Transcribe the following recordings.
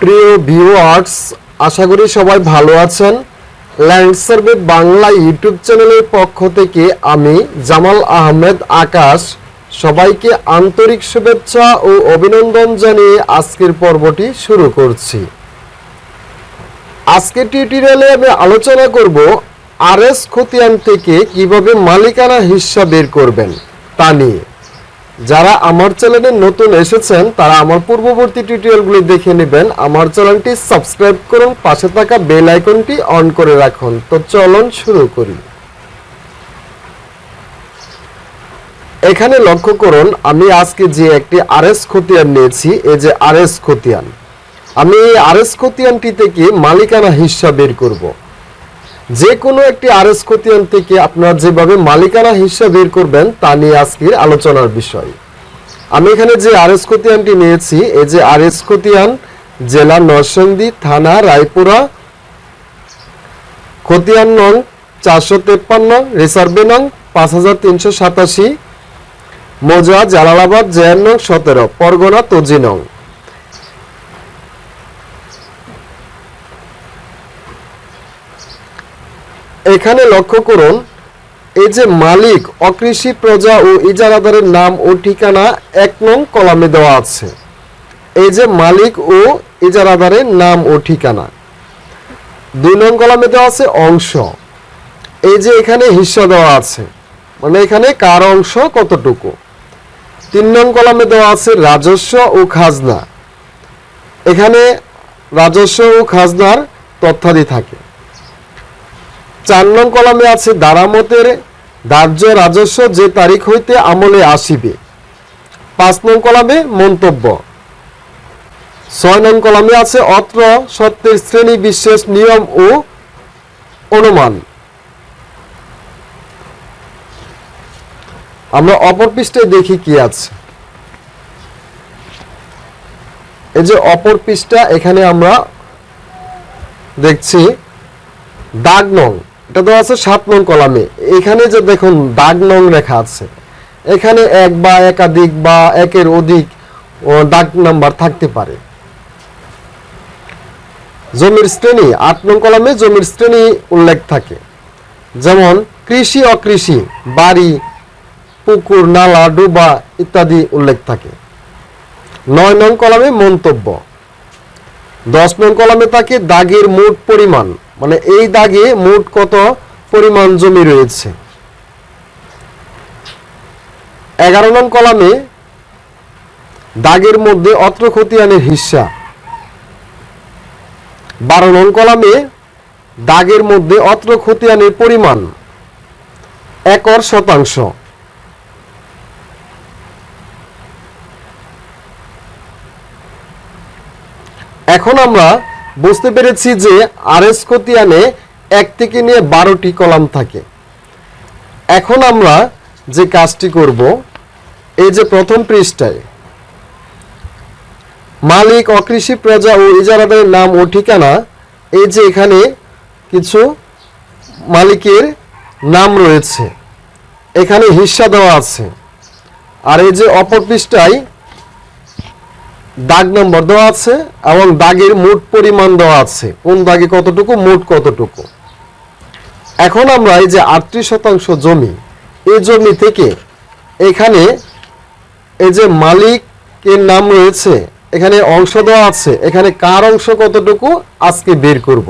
প্রিয় ভিউয়ার্স আশা করি সবাই ভালো আছেন। ল্যান্ড সার্ভে বাংলা ইউটিউব চ্যানেলের পক্ষ থেকে আমি জামাল আহমেদ আকাশ। সবাইকে আন্তরিক শুভেচ্ছা ও অভিনন্দন জানিয়ে আজকের পর্বটি শুরু করছি। আজকের টিউটোরিয়ালে আমি আলোচনা করব আরএস খতিয়ান থেকে কীভাবে মালিকানা হিস্সা বের করবেন তা নিয়ে। যারা আমার চ্যানেলে নতুন এসেছেন, তারা আমার পূর্ববর্তী টিউটোরিয়ালগুলি দেখে নেবেন। আমার চ্যানেলটি সাবস্ক্রাইব করুন, পাশে থাকা বেল আইকনটি অন করে রাখুন। তো চলুন শুরু করি। এখানে লক্ষ্য করুন, আমি আজকে যে একটি আরএস খতিয়ান নিয়েছি, এই যে আরএস খতিয়ান। আমি এই আরএস খতিয়ানটি থেকে মালিকানা হিস্সা বের করব? যে কোনো একটি আরএস খতিয়ান থেকে আপনারা যেভাবে মালিকানা হিস্সা বের করবেন, তা নিয়ে আজকের আলোচনার বিষয়। আমি এখানে যে আরএস খতিয়ানটি নিয়েছি, এই যে আরএস খতিয়ান জেলা নরসিংদী থানা রায়পুরা, খতিয়ান নং চারশো তেপ্পান্ন, রিসার্ভে নং পাঁচ হাজার তিনশো সাতাশি, মোজা জালালাবাদ জেয়ার নং সতেরো, পরগনা তজি নং। এখানে লক্ষ্য করুন, এই যে মালিক, অকৃষি প্রজা ও ইজারাদারের নাম ও ঠিকানা এক নং কলামে দেওয়া আছে। এই যে মালিক ও ইজারাদারের নাম ও ঠিকানা। দুই নং কলামে দেওয়া আছে অংশ। এই যে এখানে হিস্সা দেওয়া আছে মানে এখানে কার অংশ কতটুকু? তিন নং কলামে দেওয়া আছে রাজস্ব ও খাজনা। এখানে রাজস্ব ও খাজনার তথ্যাদি থাকে। চার নং কলামে আছে, দারামতের ধার্য রাজস্ব যে তারিখ হইতে আমলে আসিবে। পাঁচ নং কলামে মন্তব্য। ছয় নং কলামে আছে, অত্র সত্যের শ্রেণি বিশেষ নিয়ম ও অনুমান। আমরা অপর পৃষ্ঠায় দেখি কি আছে। এই যে অপর পৃষ্ঠা, এখানে আমরা দেখছি দাগ নং। এটা দেওয়া আছে সাত নং কলামে। এখানে যে দেখুন দাগ নং লেখা আছে। এখানে এক বা একাধিক বা একের অধিক দাগ নাম্বার থাকতে পারে। জমির শ্রেণি, আট নং কলামে জমির শ্রেণি উল্লেখ থাকে। যেমন, কৃষি, অকৃষি, বাড়ি, পুকুর, নালা, ডুবা ইত্যাদি উল্লেখ থাকে। নয় নং কলামে মন্তব্য। দশ নং কলামে থাকে দাগের মোট পরিমাণ মানে এই দাগে মোট কত পরিমাণ জমি রয়েছে? এগারো নং কলামে দাগের মধ্যে অত্র খতিয়ানের হিস্সা বারো নং কলামে দাগের মধ্যে অত্র খতিয়ানের পরিমাণ একর শতাংশ। এখন আমরা বুঝতে পেরেছি যে আরএস খতিয়ানে এক থেকে নিয়ে বারোটি কলাম থাকে। এখন আমরা যে কাজটি করব, এই যে প্রথম পৃষ্ঠায়, মালিক, অকৃষি প্রজা ও ইজারাদারের নাম ও ঠিকানা, এই যে এখানে কিছু মালিকের নাম রয়েছে। এখানে হিস্সা দেওয়া আছে। আর এই যে অপর পৃষ্ঠায় দাগ নম্বর দেওয়া আছে এবং দাগের মোট পরিমাণ দেওয়া আছে। কোন দাগে কতটুকু, মোট কতটুকু? এখন আমরা এই যে আটত্রিশ শতাংশ জমি, এই জমি থেকে এখানে এই যে মালিকের নাম রয়েছে, এখানে অংশ দেওয়া আছে। এখানে কার অংশ কতটুকু, আজকে বের করব।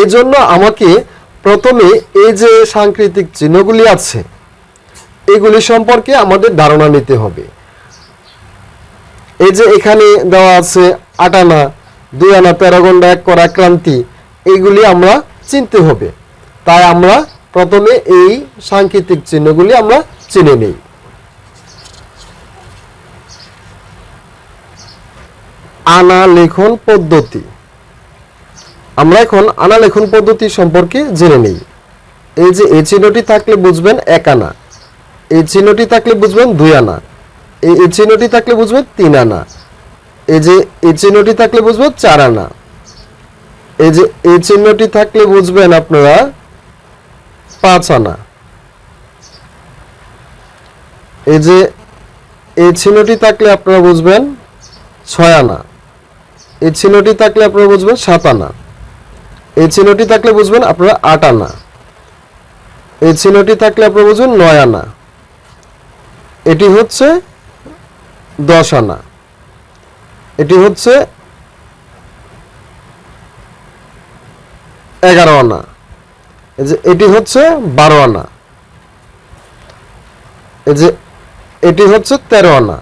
এই জন্য আমাকে প্রথমে এই যে সাংকেতিক চিহ্নগুলি আছে, এগুলি সম্পর্কে আমাদের ধারণা নিতে হবে। এই যে এখানে দেওয়া আছে আট আনা, দুই আনা তেরো গন্ডা এক করা ক্রান্তি, এইগুলি আমরা চিনতে হবে। তাই আমরা প্রথমে এই সাংকেতিক চিহ্নগুলি আমরা চিনে নিই। আনা লেখন পদ্ধতি। আমরা এখন আনা লেখন পদ্ধতি সম্পর্কে জেনে নিই। এই যে এই চিহ্নটি থাকলে বুঝবেন এক আনা, এই চিহ্নটি থাকলে বুঝবেন দুই আনা। এই চিহ্নটি থাকলে বুঝবেন তিন আনা। এই যে এই চিহ্নটি থাকলে বুঝবেন চার আনা। এই যে এই চিহ্নটি থাকলে বুঝবেন আপনারা পাঁচ আনা। এই যে এই চিহ্নটি থাকলে আপনারা বুঝবেন ছয় আনা। এই চিহ্নটি থাকলে আপনারা বুঝবেন সাত আনা। এই চিহ্নটি থাকলে বুঝবেন আপনারা আট আনা। এই চিহ্নটি থাকলে আপনারা বুঝবেন নয় আনা। এটি হচ্ছে দশ আনা। এটি হচ্ছে এগারো আনা। যে এটি হচ্ছে বারো আনা। যে এটি হচ্ছে তেরো আনা।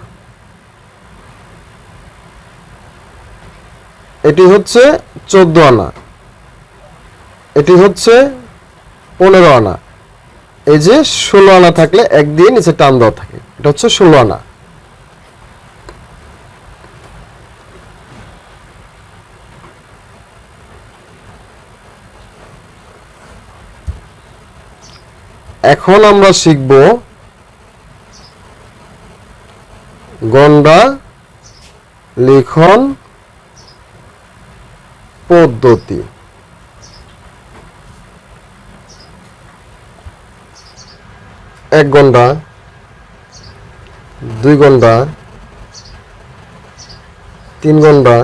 এটি হচ্ছে চোদ্দ আনা। এটি হচ্ছে পনেরো আনা। এই যে ষোলো আনা থাকলে একদিন নিচে টান দেওয়া থাকে, এটা হচ্ছে ষোলো আনা। এখন আমরা শিখব গন্ডা লিখন পদ্ধতি। এক ঘণ্টা দুই ঘণ্টা তিন ঘণ্টা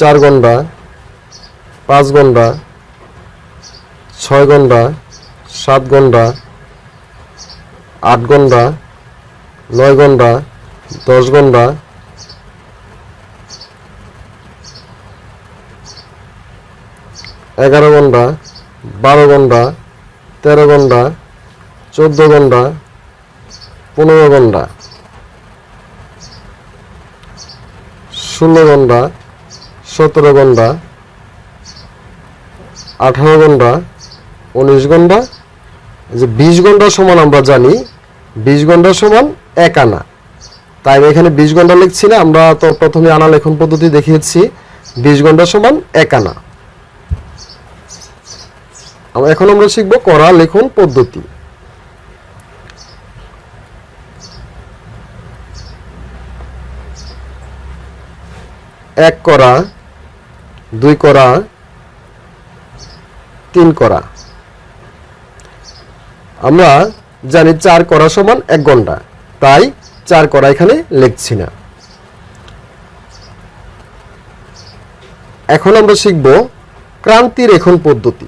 চার ঘণ্টা পাঁচ ঘণ্টা ছয় ঘণ্টা সাত ঘণ্টা, আট ঘণ্টা, নয় ঘণ্টা, দশ ঘণ্টা। এগারো ঘণ্টা, বারো ঘণ্টা, তেরো ঘণ্টা, চোদ্দ ঘণ্টা, পনেরো ঘণ্টা। ষোলো ঘণ্টা, সতেরো ঘণ্টা, আঠারো ঘণ্টা, উনিশ ঘণ্টা যে বিশ ঘণ্টা সমান আমরা জানি, বিশ ঘণ্টা সমান এক আনা। তাই এখানে বিশ ঘণ্টা লিখছি না, আমরা তো প্রথমে আনা লেখন পদ্ধতি দেখিয়েছি, বিশ ঘণ্টা সমান এক আনা। এখন আমরা শিখব করা লেখন পদ্ধতি। এক করা, দুই করা, তিন করা। আমরা জানি চার করা সমান এক ঘণ্টা। তাই চার করা এখানে লিখছি না। এখন আমরা শিখব ক্রান্তি রেখন পদ্ধতি।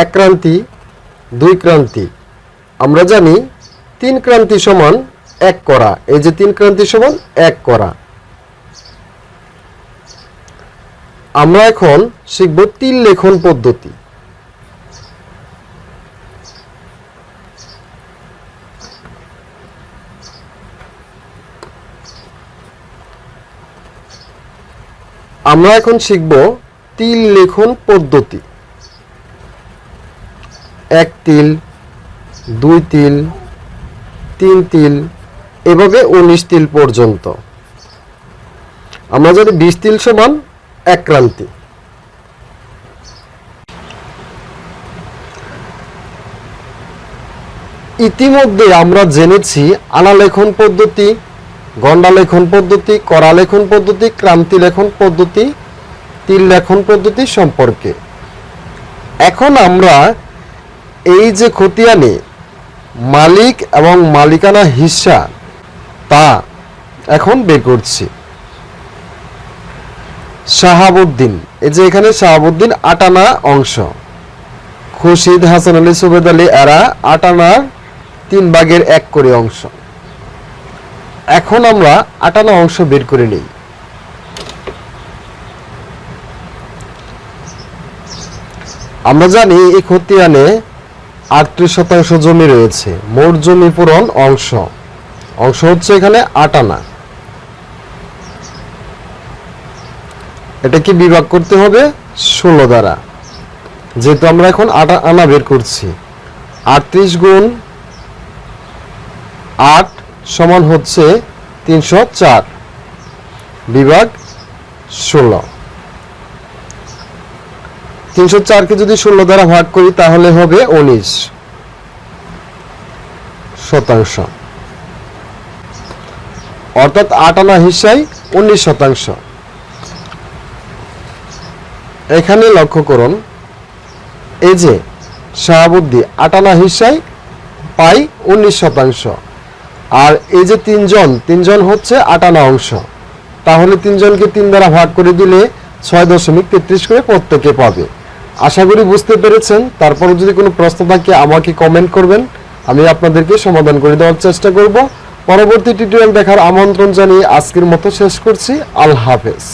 এক ক্রান্তি, দুই ক্রান্তি। আমরা জানি তিন ক্রান্তি সমান এক করা। এই যে তিন ক্রান্তি সমান এক করা। আমরা এখন শিখব তিল লেখন পদ্ধতি। আমরা এখন শিখব তিল লেখন পদ্ধতি। এক তিল, দুই তিল, তিন তিল, এভাবে উনিশ তিল পর্যন্ত। আমরা জানি বিশ তিল সমান, এক ক্রান্তি। ইতিমধ্যে আমরা জেনেছি আনা লেখন পদ্ধতি গন্ডা লেখন পদ্ধতি করা লেখন পদ্ধতি ক্রান্তি লেখন পদ্ধতি তিল লেখন পদ্ধতি সম্পর্কে। এখন আমরা এই যে খতিয়ানে, মালিক এবং মালিকানা হিসা, তা এখন বের করছি। শাহাবুদ্দিন, এই যে এখানে শাহাবুদ্দিন আটানা অংশ। খুশিদ হাসান আলী সুবেদ আলী এরা আটানার তিন ভাগের এক করে অংশ। এখন আমরা আটানা অংশ বের করে নিই। আমরা জানি এই খতিয়ানে আটত্রিশ শতাংশ জমি রয়েছে। মোট জমি পূরণ অংশ। অংশ হচ্ছে এখানে আট আনা। এটা কি বিভাগ করতে হবে ষোলো দ্বারা। যেহেতু আমরা এখন আটা আনা বের করছি। আটত্রিশ গুণ আট সমান হচ্ছে তিনশো চার। বিভাগ ষোলো। তিনশো চারকে যদি ষোলো দ্বারা ভাগ করি, তাহলে হবে উনিশ শতাংশ। অর্থাৎ আট আনা হিসায় উনিশ শতাংশ। এখানে লক্ষ্য করুন, এই যে শাহাবুদ্দি আট আনা হিসায় পাই উনিশ শতাংশ, আর এই যে তিনজন তিনজন হচ্ছে আট আনা অংশ। তাহলে তিনজনকে তিন দ্বারা ভাগ করে দিলে ছয় দশমিক তেত্রিশ করে প্রত্যেকে পাবে। আশা করি বুঝতে পেরেছেন। তারপরে যদি কোনো প্রশ্ন থাকে, আমাকে কমেন্ট করবেন। আমি আপনাদেরকে সমাধান করে দেওয়ার চেষ্টা করব। পরবর্তী টিউটোরিয়াল দেখার আমন্ত্রণ জানিয়ে আজকের মতো শেষ করছি। আল হাফেজ।